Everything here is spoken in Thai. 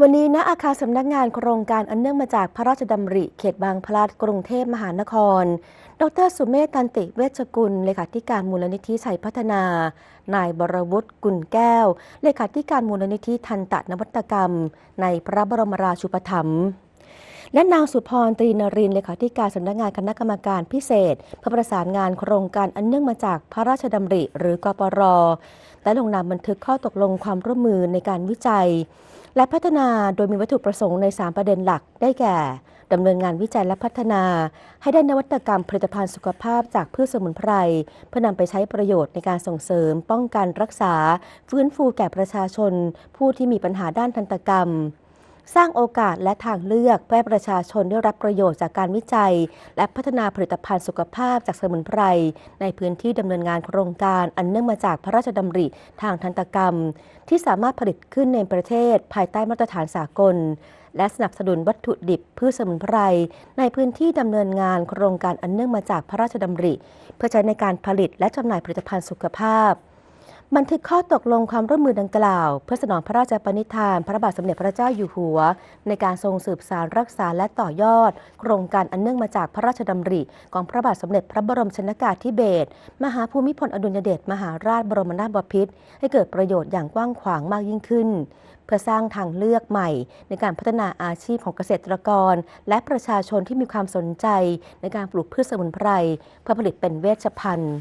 วันนี้ณอาคารสำนักงานโครงการอันเนื่องมาจากพระราชดำริ เขตบางพลัดกรุงเทพมหานคร ดรสุเมธตันติเวชกุล เลขาธิการมูลนิธิชัยพัฒนา นายบรวุฒิกุลแก้ว เลขาธิการมูลนิธิทันตะนวัตกรรม ในพระบรมราชูปถัมภ์ และนางสุพรตรีนรินเลขาธิการสำนักงานคณะกรรมการพิเศษเพื่อประสานงานโครงการอันเนื่องมาจากพระราชดำริหรือกปรและลงนามบันทึกข้อตกลงความร่วมมือในการวิจัย และพัฒนาโดยมีวัตถุประสงค์ใน 3 ประเด็นหลักได้แก่ดำเนินงานวิจัยและพัฒนา ให้ได้นวัตกรรมผลิตภัณฑ์สุขภาพจากพืชสมุนไพร เพื่อนำไปใช้ประโยชน์ในการส่งเสริม ป้องกันรักษา ฟื้นฟูแก่ประชาชน ผู้ที่มีปัญหาด้านทันตกรรม สร้างโอกาสและทางเลือกเพื่อให้ประชาชนได้รับประโยชน์จากการวิจัย และพัฒนาผลิตภัณฑ์สุขภาพจากสมุนไพร ในพื้นที่ดำเนินงานโครงการอันเนื่องมาจากพระราชดำริทางทันตกรรม ที่สามารถผลิตขึ้นในประเทศ ภายใต้มาตรฐานสากล และสนับสนุนวัตถุดิบพืชสมุนไพร ในพื้นที่ดำเนินงานโครงการอันเนื่องมาจากพระราชดำริ เพื่อใช้ในการผลิตและจำหน่ายผลิตภัณฑ์สุขภาพ บันทึกข้อตกลงความร่วมมือดังกล่าว เพื่อสนองพระราชปณิธาน พระบาทสมเด็จพระเจ้าอยู่หัว ในการทรงสืบสารรักษาและต่อยอด โครงการอันเนื่องมาจากพระราชดำริของพระบาทสมเด็จพระบรมชนกาธิเบศรมหาภูมิพลอดุลยเดชมหาราชบรมนาถบพิตรให้เกิดประโยชน์อย่างกว้างขวางมากยิ่งขึ้น เพื่อสร้างทางเลือกใหม่ ในการพัฒนาอาชีพของเกษตรกร และประชาชนที่มีความสนใจ ในการปลูกพืชสมุนไพรเพื่อผลิตเป็นเวชภัณฑ์